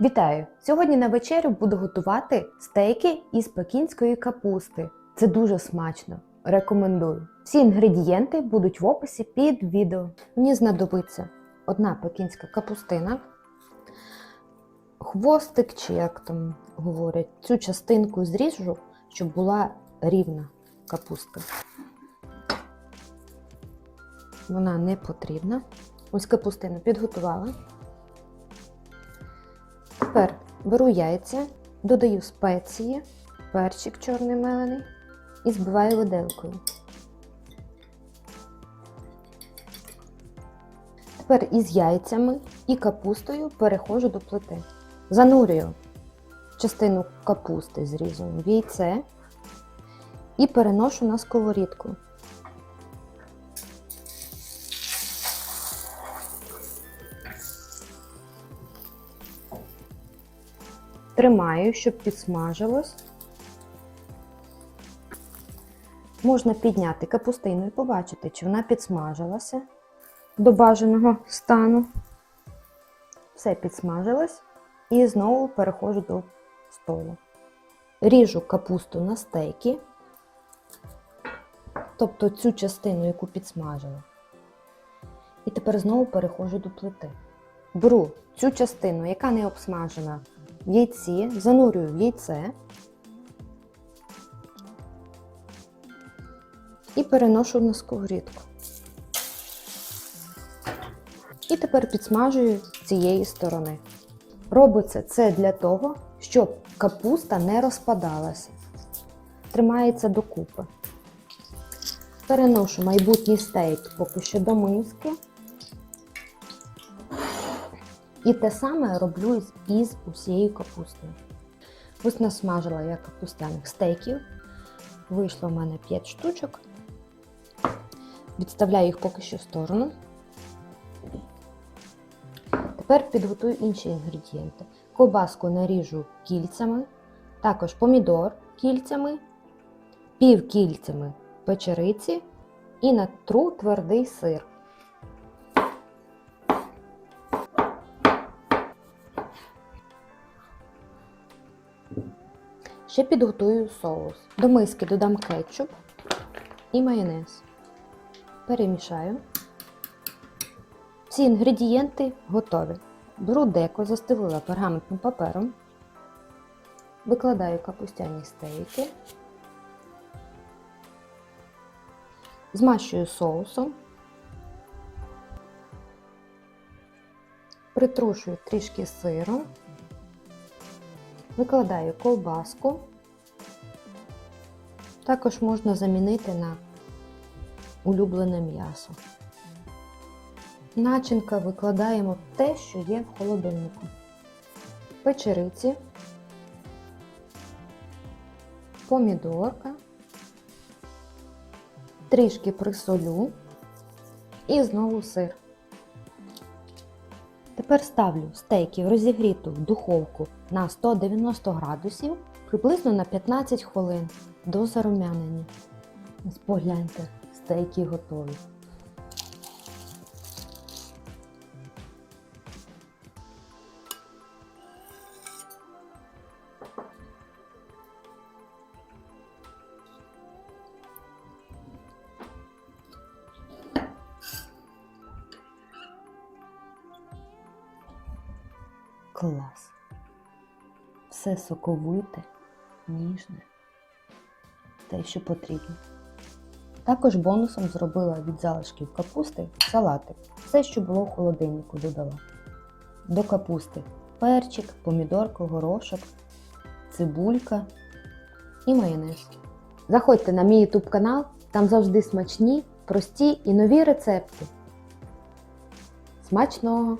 Вітаю! Сьогодні на вечерю буду готувати стейки із пекінської капусти. Це дуже смачно. Рекомендую. Всі інгредієнти будуть в описі під відео. Мені знадобиться одна пекінська капустина, хвостик, чи як там говорять, цю частинку зріжу, щоб була рівна капустка. Вона не потрібна. Ось капустину підготувала. Тепер беру яйця, додаю спеції, перчик чорний мелений і збиваю виделкою. Тепер із яйцями і капустою переходжу до плити. Занурюю частину капусти зрізану в яйце і переношу на сковорідку. Тримаю, щоб підсмажилось. Можна підняти капустину і побачити, чи вона підсмажилася до бажаного стану. Все підсмажилось. І знову переходжу до столу. Ріжу капусту на стейки, тобто цю частину, яку підсмажила. І тепер знову переходжу до плити. Беру цю частину, яка не обсмажена, в яйці, занурюю в яйце і переношу на сковорідку. І тепер підсмажую з цієї сторони. Робиться це для того, щоб капуста не розпадалася. Тримається докупи. Переношу майбутній стейк поки що до миски. І те саме роблю із усією капустою. Ось насмажила я капустяних стейків. Вийшло в мене 5 штучок. Відставляю їх поки що в сторону. Тепер підготую інші інгредієнти. Ковбаску наріжу кільцями, також помідор кільцями, пів кільцями печериці і натру твердий сир. Ще підготую соус. До миски додам кетчуп і майонез. Перемішаю. Всі інгредієнти готові. Беру деко, застелила пергаментним папером, викладаю капустяні стейки, змащую соусом, притрушую трішки сиром, викладаю ковбаску, також можна замінити на улюблене м'ясо. Начинка викладаємо те, що є в холодильнику. Печериці, помідорка, трішки присолю і знову сир. Тепер ставлю стейки в розігріту духовку на 190 градусів приблизно на 15 хвилин до зарум'янення. Ось Погляньте, стейки готові. Клас. Все соковите, ніжне, те, що потрібно. Також бонусом зробила від залишків капусти салатик. Все, що було в холодильнику, додала. До капусти перчик, помідорка, горошок, цибулька і майонез. Заходьте на мій YouTube канал, там завжди смачні, прості і нові рецепти. Смачного!